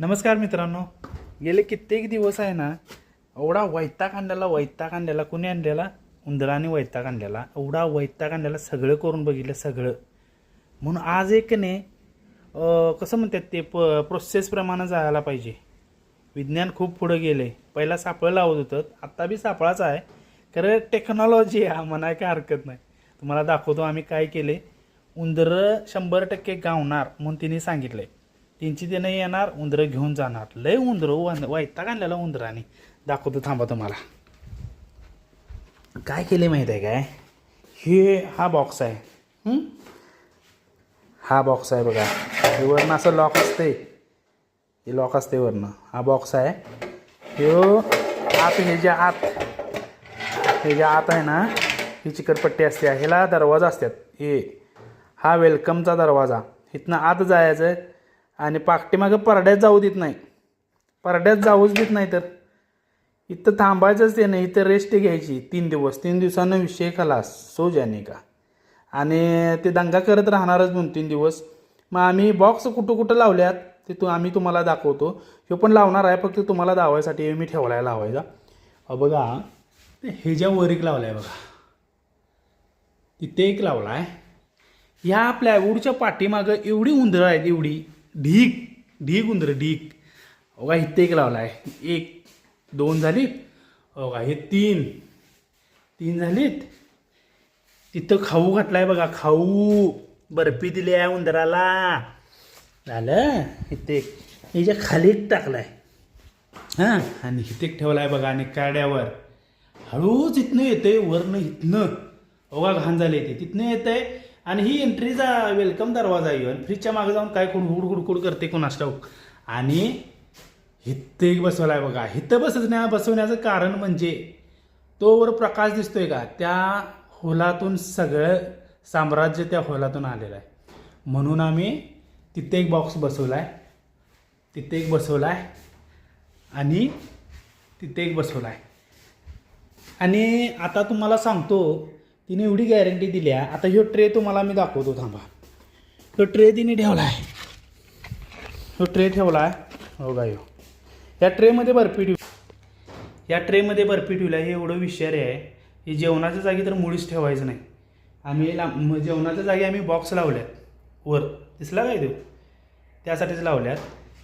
नमस्कार मित्रांनो. गेले कित्येक दिवस आहे ना एवढा वैताग आणलेला वैताग आणलेला कुणी आणलेला? उंदराने वैताग आणलेला. एवढा वैताग आणलेला सगळं करून बघितलं सगळं. म्हणून आज एक ने कसं म्हणतात ते प प्रोसेसप्रमाणे जायला पाहिजे. विज्ञान खूप पुढं गेले. पहिला सापळं लावत होतं. आत्ता बी सापळाच आहे. खरं टेक्नॉलॉजी आहे म्हणाय काय हरकत नाही. तुम्हाला दाखवतो आम्ही काय केले. उंदरं शंभर टक्के गावणार म्हणून तिने सांगितलं आहे त्यांची त्यानं येणार उंदरं घेऊन जाणार. लय उंदरं वन आणलेला उंदराने. दाखवतो थांबा तुम्हाला. काय केले माहीत आहे काय? हे हा बॉक्स आहे. हा? बॉक्स आहे बघा. हे वरनं असं लॉक असते हे लॉक असते वरनं. हा बॉक्स आहे. हे हो, आत हे ज्या आत. हे जे आत आहे ना ही चिकटपट्टी असते. ह्याला दरवाजा असतात. हे. हा वेलकमचा दरवाजा. इथनं आत जायचं आणि पाकटीमागं परड्यात जाऊ देत नाही. परड्यात जाऊच देत नाही तर. इथं थांबायचंच ते नाही इथं रेस्ट घ्यायची. तीन दिवस तीन दिवसानं विषय खलास सो जाने का? आणि ते दंगा करत राहणारच दोन तीन दिवस. मग आम्ही बॉक्स कुठं कुठं लावल्यात ते तू आम्ही तुम्हाला दाखवतो. ह्यो पण लावणार आहे फक्त तुम्हाला दावायसाठी मी ठेवलाय लावायचा. अहो बघा हे ज्या वर एक लावलाय बघा. तिथे एक लावलाय. ह्या उडच्या पाठीमागं एवढी उंदरं आहेत एवढी. ढीक ढीक उंदरं ढीक. बघा इथे एक लावलाय. एक दोन झालीत. बघा हे तीन. तीन झालीत. तिथं खाऊ घातलाय बघा खाऊ. बर्फी दिली आहे उंदराला. झालं? इथे एक. ह्याच्या खाली एक टाकलाय. हां? आणि हितेक एक ठेवलाय बघा आणि काड्यावर. हळूच इथनं येते वरनं इथनं बघा घाण झाले ते. तिथनं येतंय आणि ही एंट्रीचा वेलकम दरवाजा येऊ आणि फ्रीजच्या मागे जाऊन काय हुडहुड हुडकुड करते कोणास ठाऊक. आणि हिथं एक बसवलाय बघा. हिथं बसण्या बसवण्याचं कारण म्हणजे तोवर प्रकाश दिसतोय का? त्या होलातून सगळं साम्राज्य त्या होलातून आलेलं आहे. म्हणून आम्ही तिथे एक बॉक्स बसवलाय. तिथे एक बसवलाय. आणि तिथे एक बसवलाय. आणि आता तुम्हाला सांगतो तिने एवढी गॅरंटी दिली आहे आता ह्यो ट्रे तुम्हाला मी दाखवतो थांबा. ह्यो ट्रे तिने ठेवला आहे ह्यो ट्रे ठेवला आहे हो गायो या ट्रेमध्ये बर्फी ठेव या ट्रेमध्ये बर्फी ठेवला हे एवढं विषारी आहे. हे जेवणाच्या जागी तर मुळीच ठेवायचं नाही. आम्ही लांब जेवणाच्या जागी आम्ही बॉक्स लावल्यात. वर. दिसला काय देऊ त्यासाठीच लावल्यात.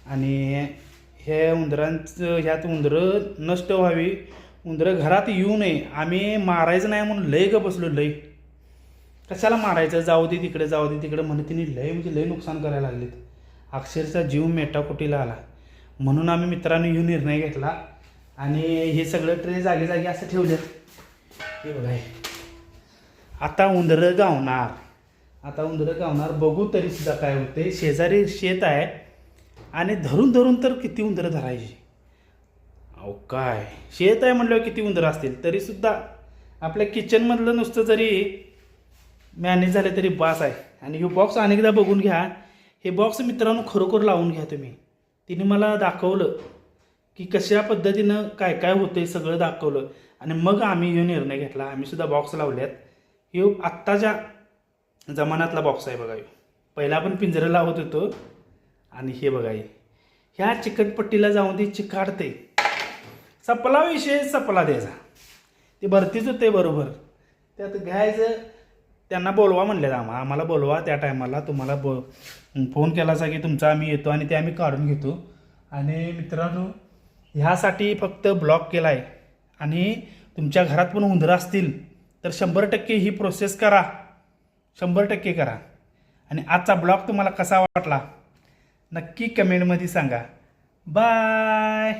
आणि हे उंदरांचं ह्यात उंदरं नष्ट व्हावी उंदरं घरात येऊ नये. आम्ही मारायचं नाही म्हणून लय ग बसलो लय. कशाला मारायचं? जाऊ दे तिकडे जाऊ दे तिकडे म्हणे तिने लय म्हणजे लय नुकसान करायला लागलीत. अक्षरशः जीव मेटाकुटीला आला. म्हणून आम्ही मित्रांनी येऊन निर्णय घेतला आणि हे सगळं ट्रे जागे जागे असं ठेवलं हे बघा हे. आता उंदरं गावणार. आता उंदरं गावणार. बघू तरी सुद्धा काय होते शेजारी शेत आहे आणि धरून धरून तर किती उंदरं धरायची? अहो काय? शेत आहे म्हटल्यावर किती उंदरं असतील? तरीसुद्धा आपल्या किचनमधलं नुसतं जरी मॅनेज झालं तरी बास आहे. आणि हे बॉक्स अनेकदा बघून घ्या. हे बॉक्स मित्रांनो खरोखर लावून घ्या तुम्ही. तिने मला दाखवलं की कशा पद्धतीनं काय काय होतंय सगळं दाखवलं. आणि मग आम्ही हे निर्णय घेतला. आम्हीसुद्धा बॉक्स लावल्यात. हे आत्ताच्या जमान्यातला बॉक्स आहे बघा पहिला आपण पिंजरं लावत होतो. आणि हे बघा ह्या चिकटपट्टीला जाऊन ती चिकाडते. सपला विषय सपला द्यायचा. ते भरतीच होते बरोबर. त्यात घ्यायचं त्यांना बोलवा म्हणलेलं आम्हाला आम्हाला बोलवा त्या टायमाला तुम्हाला बो फोन केलासा की तुमचा आम्ही येतो आणि ते आम्ही काढून घेतो. आणि मित्रांनो ह्यासाठी फक्त ब्लॉक केला आहे आणि तुमच्या घरात पण उंदरं असतील तर शंभर टक्के ही प्रोसेस करा. शंभर टक्के करा. आणि आजचा ब्लॉग तुम्हाला कसा वाटला नक्की कमेंटमध्ये सांगा. बाय